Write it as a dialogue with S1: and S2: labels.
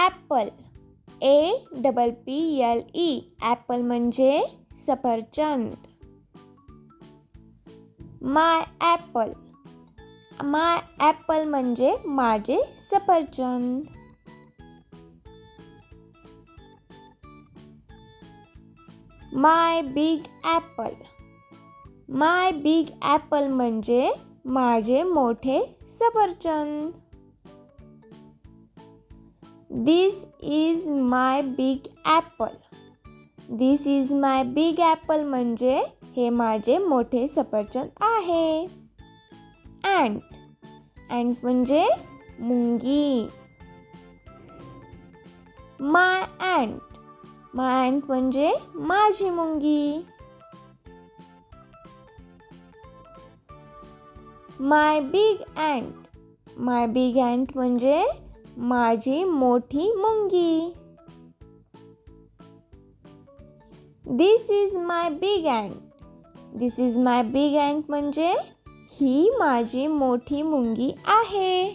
S1: Apple. A double P L E. Apple म्हणजे सफरचंद. My apple. My apple म्हणजे माझे सफरचंद. My big apple. My big apple म्हणजे माझे मोठे सफरचंद. This is my big apple this is my big apple म्हणजे हे माझे मोठे सफरचंद आहे. अँट अँट म्हणजे मुंगी. माय अँट माय अँट म्हणजे माझी मुंगी. My big ant my big ant म्हणजे माझी मोठी मुंगी. This is my big ant this is my big ant म्हणजे ही माझी मोठी मुंगी आहे.